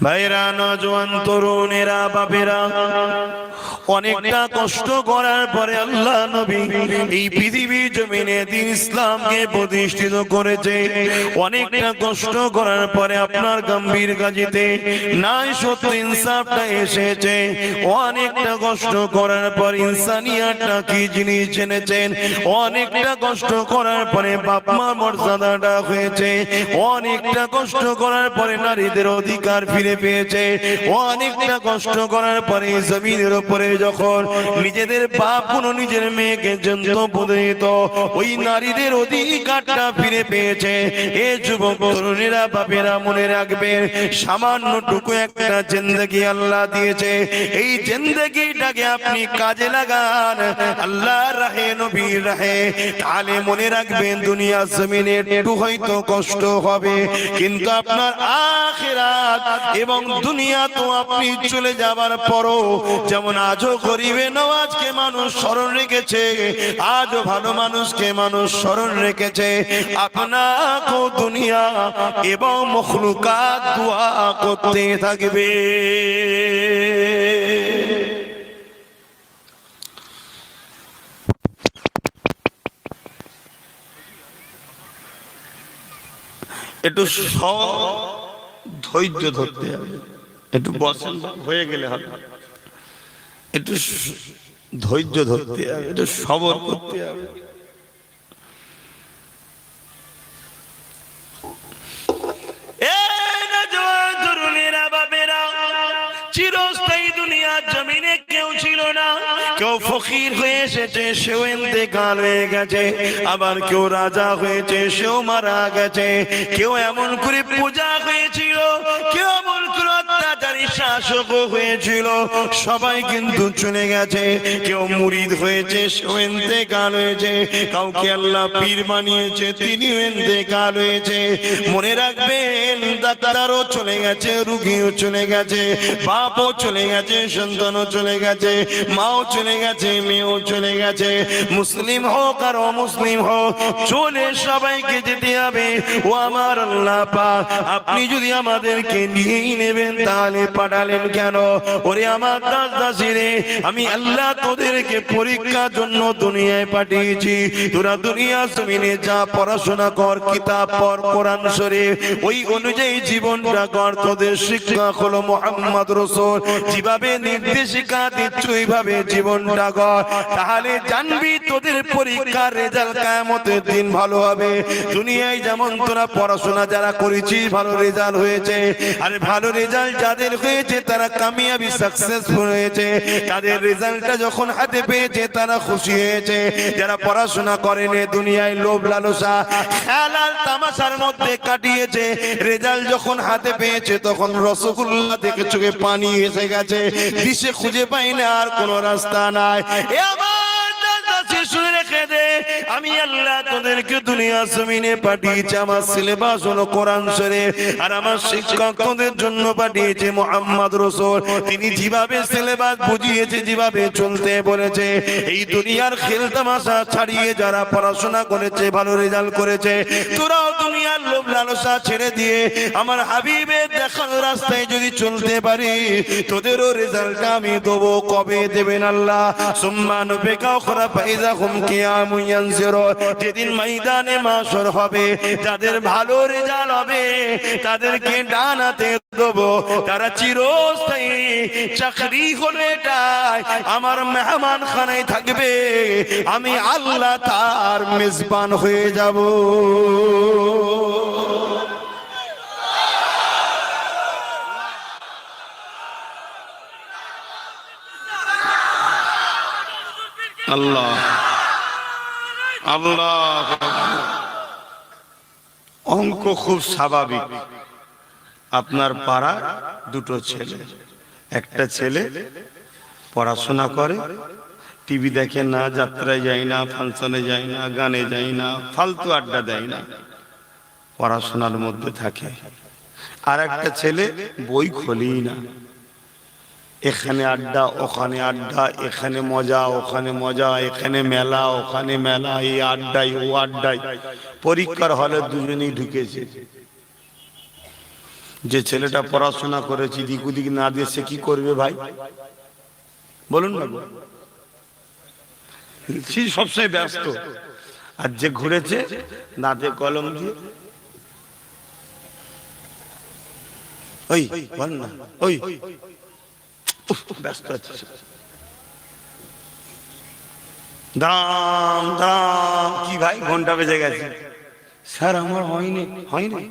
ভাইরা নজওয়ান তরুণেরা বাপেরা অনেকটা কষ্ট করার পরে আল্লাহ নবী এই পৃথিবীর জমিনে দিন ইসলামকে প্রতিষ্ঠিত করেছে। অনেকটা কষ্ট করার পরে আপনার গম্ভীর কাজেতে নাই সত্য ইনসাফটা এসেছে। অনেকটা কষ্ট করার পর ইনসানিয়াতটা কি জিনিস জেনেছেন? অনেকটা কষ্ট করার পরে বাপ মা মর্যাদাটা হয়েছে। অনেকটা কষ্ট করার পরে নারীদের অধিকার ফিরে পেয়েছে। অনেকটা কষ্ট করার পরে জমিনের উপরে যখন নিজেদের বাপ কোন নিজের মেয়েকে জন্ত পরিণত ওই নারীদের অধিকারটা ফিরে পেয়েছে। এ যুবক তরুণীরা, বাপেরা মনে রাখবেন সামান্য টুকু একটা জিন্দগি আল্লাহ দিয়েছে। এই জিন্দগিটাকে আপনি কাজে লাগান, আল্লাহ রাহে, নবীর রাহে। তাহলে মনে রাখবেন, দুনিয়া জমিনে একটু হয়তো কষ্ট হবে, কিন্তু আপনার আখেরাত এবং দুনিয়া তো আপনি চলে যাবার পরও যেমন আজও গরিবে নওয়াজকে মানুষ স্মরণ রেখেছে, আজও ভালো মানুষকে মানুষ স্মরণ রেখেছে। আপনাকেও দুনিয়া এবং মখলুকাত দোয়া করতে থাকবে। একটু স- ধৈর্য ধরতে হবে। একটু বসেন, হয়ে গেলে হবে। একটু ধৈর্য ধরতে হবে একটু সবর করতে হবে। কেউ ফকির হয়ে এসেছে, সেও ইন্তেকাল হয়ে গেছে। আবার কেউ রাজা হয়েছে সেও মারা গেছে। কেউ এমন করে পূজা হয়েছিল, কেউ এমন করে অত্যাচারী শাসক হয়েছিল। সবাই কিন্তু চলে গেছে, কেউ মুরিদ হয়েছে, সেও ইন্তেকাল হয়েছে। কাউকে আল্লাহ পীর বানিয়েছে, তিনিও ইন্তেকাল হয়েছে। মনে রাখবেন ডাক্তারও চলে গেছে, রুগীও চলে গেছে, বাপও চলে গেছে, সন্তানও চলে গেছে, মাও চলে গেছে, মেয়েও চলে গেছে। মুসলিম হোক আর অমুসলিম হোক, চলে সবাইকে যেতে হবে। ও আমার আল্লাহ পাক, আপনি যদি আমাদেরকে নিয়েই নেবেন, তাহলে পাঠালেন কেন? ওরে আমার দাস দাসিরে, আমি আল্লাহ তোদেরকে পরীক্ষার জন্য দুনিয়ায় পাঠিয়েছি। তোরা দুনিয়া জমিনে যা পড়াশোনা কর, কিতাব পড়, কোরআন শরীফ, ওই অনুযায়ী জীবনটা কর তোদের শিক্ষা হলো মোহাম্মদ রসুল। যেভাবে নির্দেশিকা দিচ্ছ ওইভাবে জীবনটা কর তাহলে জানবি তোদের পরীক্ষার রেজাল্ট কায়ামতের দিন ভালো হবে। দুনিয়ায় যেমন তোরা পড়াশোনা যারা করেছিস, ভালো রেজাল্ট হয়েছে। আরে ভালো রেজাল্ট যাদের হয়েছে, তারা কামিয়াবি সাকসেসফুল হয়েছে। তাদের রেজাল্টটা যখন হাতে পেয়েছে, তারা খুশি হয়েছে। যারা পড়াশোনা করেনি, দুনিয়ায় লোভ লালসা খেলাল তামাশার মধ্যে কাটিয়েছে। রেজাল্ট যখন হাতে পেয়েছে, তখন রসগোল্লা থেকে চোখে পানি এসে গেছে। দিশে খুঁজে পাই না, আর কোনো রাস্তা নাই। এ আমার আমি আল্লাহ তোদেরকে দুনিয়া জমিনে পাঠিয়েছি, আমার সিলেবাস হলো কোরআন শরীফ। আর আমার শিক্ষক তোদের জন্য পাঠিয়েছে মোহাম্মদ রসুল। তিনি যেভাবে সিলেবাস বুঝিয়েছে, যেভাবে চলতে বলেছে, এই দুনিয়ার খেল তামাশা ছাড়িয়ে যারা পড়াশোনা করেছে, ভালো রেজাল্ট করেছে, তোরাও দুনিয়ার লোভ লালসা ছেড়ে দিয়ে আমার হাবিবের দেখানো রাস্তায় যদি চলতে পারি, তোদেরও রেজাল্টটা আমি দেবো। কবে দেবেন আল্লাহ? সুম্মান বেকাও খরা পাইজা হুম কিয়ামু ইয়ানজিরু যেদিন ময়দানে মাশর হবে, যাদের ভালো রেজাল্ট হবে, তাদেরকে ডানাতে দেবো। তারা চিরস্থায়ী, চাকরি হলো আমার মেহমান খানায় থাকবে, আমি আল্লাহ তার মেজবান হয়ে যাব। আল্লাহ। আল্লাহ। অঙ্ক খুব স্বাভাবিক। আপনার পাড়া দুটো ছেলে। একটা ছেলে পড়াশোনা করে, টিভি দেখে না, যাত্রায় যায় না, ফাংশনে যায় না, গানে যায় না, ফালতু আড্ডা দেয় না। পড়াশোনার মধ্যে থাকে। আর একটা ছেলে বই খোলেই না। এখানে আড্ডা, ওখানে আড্ডা, এখানে মজা, ওখানে মজা, এখানে মেলা, ওখানে মেলা, এই আড্ডাই ও আড্ডাই পরীক্ষার হলে দুজনেই ঢুকেছে। যে ছেলেটা পড়াশোনা করেছে দিক উদিক না দিয়ে সে কি করবে ভাই? বলুন না সে সবসময় ব্যস্ত। আর যে ঘুরেছে, দাঁতে কলম দিয়ে ওই, বল না। ওই। ব্যস্ত আছে। দাম দাম কি ভাই ঘণ্টা বেজে গেছে। স্যার আমার হয়নি হয়নি।